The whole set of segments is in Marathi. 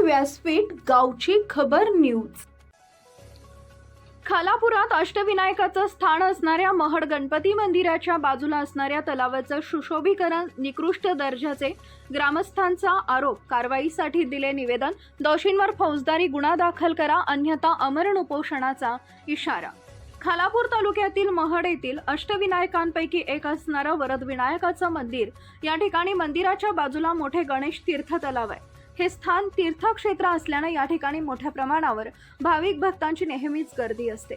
व्यासपीठ गावची खबर न्यूज. खालापुरात अष्टविनायकाचं स्थान असणाऱ्या महड गणपती मंदिराच्या बाजूला असणाऱ्या तलावाचं सुशोभीकरण निकृष्ट दर्जाचे ग्रामस्थांचा आरोप कारवाईसाठी दिले निवेदन दोषींवर फौजदारी गुन्हा दाखल करा अन्यथा अमरण उपोषणाचा इशारा. खालापूर तालुक्यातील महड येथील अष्टविनायकांपैकी एक असणारं वरदविनायकाचं मंदिर या ठिकाणी मंदिराच्या बाजूला मोठे गणेश तीर्थ तलाव आहे. हे स्थान तीर्थक्षेत्र असल्यानं या ठिकाणी मोठ्या प्रमाणावर भाविक भक्तांची नेहमीच गर्दी असते.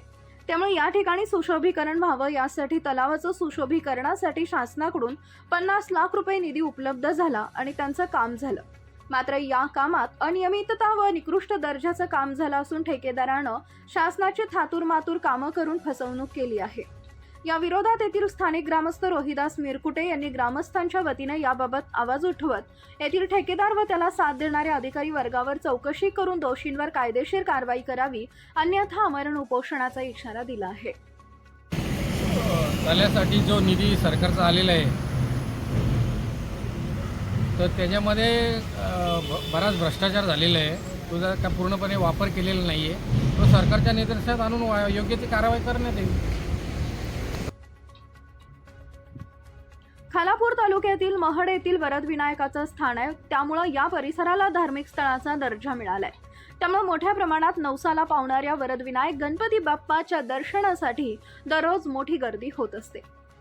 त्यामुळे या ठिकाणी सुशोभीकरण व्हावं यासाठी तलावाचं सुशोभीकरणासाठी शासनाकडून पन्नास लाख रुपये निधी उपलब्ध झाला आणि त्यांचं काम झालं. मात्र या कामात अनियमितता व निकृष्ट दर्जाचं काम झालं असून ठेकेदारानं शासनाची थातूर मातूर कामं करून फसवणूक केली आहे. या विरोधात येथील स्थानिक ग्रामस्थ रोहिदास मिरकुटे यांनी ग्रामस्थांच्या वतीने याबाबत आवाज उठवत येथील ठेकेदार व त्याला साथ देणाऱ्या अधिकारी वर्गावर चौकशी करून दोषींवर कायदेशीर कारवाई करावी अन्यथा अमरण उपोषणाचा इशारा दिला आहे. त्यासाठी जो निधी सरकारचा आलेला आहे तर त्याच्यामध्ये ब- बराच भ्रष्टाचार झालेला आहे. तो जर का पूर्णपणे वापर केलेला नाही आहे तो सरकारच्या निदर्शनात आणून योग्य ती कारवाई करण्यात येईल. खालापूर तालुक्यातील महड येथील वरद विनायकाचं स्थान आहे. त्यामुळं या परिसराला धार्मिक स्थळाचा दर्जा मिळालाय. त्यामुळे मोठ्या प्रमाणात नवसाला पावणाऱ्या वरद विनायक गणपती बाप्पाच्या दर्शनासाठी दररोज मोठी गर्दी होत असते.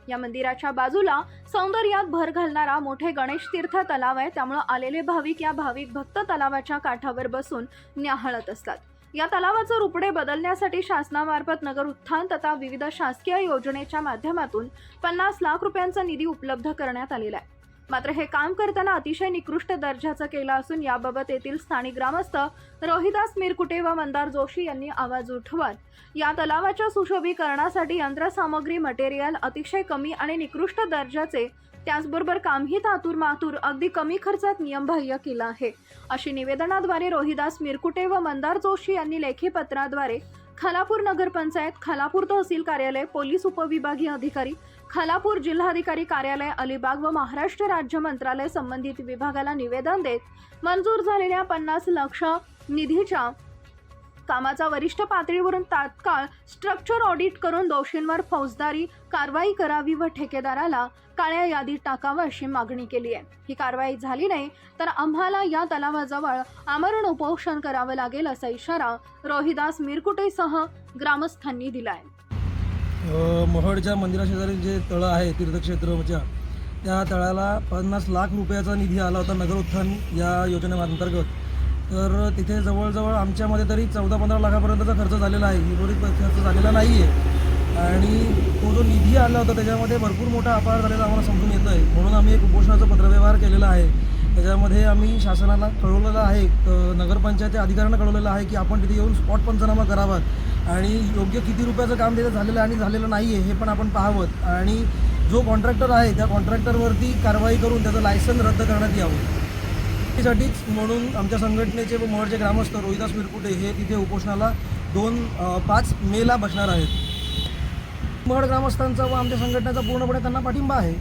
या मंदिराच्या बाजूला सौंदर्यात भर घालणारा मोठे गणेश तीर्थ तलाव आहे. त्यामुळं आलेले भाविक या भाविक भक्त तलावाच्या काठावर बसून न्याहाळत असतात. या तलावाचं रुपडे बदलण्यासाठी शासनामार्फत नगर उत्थान तथा विविध शासकीय योजनेच्या माध्यमातून पन्नास लाख रुपयांचा निधी उपलब्ध करण्यात आलेला आहे. मात्र हे काम करताना अतिशय निकृष्ट दर्जाचं केलं असून याबाबत येथील स्थानिक ग्रामस्थ रोहिदास मिरकुटे व मंदार जोशी यांनी आवाज उठवत या तलावाच्या सुशोभीकरणासाठी यंत्रसामग्री मटेरियल अतिशय कमी आणि निकृष्ट दर्जाचे त्याचबरोबर कामही तातूर मातूर अगदी कमी खर्चात नियमबाह्य केलं आहे. अशी निवेदनाद्वारे रोहिदास मिरकुटे व मंदार जोशी यांनी लेखी पत्राद्वारे खालापूर नगरपंचायत खालापूर तहसील कार्यालय पोलीस उपविभागीय अधिकारी खालापूर जिल्हाधिकारी कार्यालय अलिबाग व महाराष्ट्र राज्य मंत्रालय संबंधित विभागाला निवेदन देत मंजूर झालेल्या पन्नास लक्ष निधीच्या कामाचा वरिष्ठ पातळीवरून तात्काळ स्ट्रक्चर ऑडिट करून दोषींवर फौजदारी कारवाई करावी व ठेकेदाराला काळ्या यादीत टाकावं अशी मागणी केली आहे. ही कारवाई झाली नाही तर आम्हाला या तलावाजवळ आमरण उपोषण करावं लागेल असा इशारा रोहिदास मिरकुटेसह ग्रामस्थांनी दिलाय. मोहडच्या महडच्या मंदिराशेजारी जे तळं आहे तीर्थक्षेत्रच्या त्या तळाला पन्नास लाख रुपयाचा निधी आला होता नगर उत्थान या योजनेअंतर्गत तर तिथे जवळजवळ आमच्यामध्ये तरी चौदा पंधरा लाखापर्यंतचा खर्च झालेला आहे. उर्वरित खर्च झालेला नाही आहे आणि तो जो निधी आला होता त्याच्यामध्ये भरपूर मोठा अपार झालेला आम्हाला समजून येतं आहे म्हणून आम्ही एक उपोषणाचा पत्रव्यवहार केलेला आहे. त्याच्यामध्ये आम्ही शासनाला कळवलेलं आहे नगरपंचायत अधिकाऱ्यांना कळवलेलं आहे की आपण तिथे येऊन स्पॉट पंचनामा करावा. आणि योग्य किती रुपयाचं काम तिथे झालेलं आणि झालेलं नाही आहे हे पण आपण पाहावं. आणि जो कॉन्ट्रॅक्टर आहे त्या कॉन्ट्रॅक्टरवरती कारवाई करून त्याचं लायसन रद्द करण्यात यावं. त्यासाठीच म्हणून आमच्या संघटनेचे व महडचे ग्रामस्थ रोहिदास मिरकुटे हे तिथे उपोषणाला दोन पाच मेला बसणार आहेत. मोहड ग्रामस्थांचा व आमच्या संघटनेचा पूर्णपणे त्यांना पाठिंबा आहे.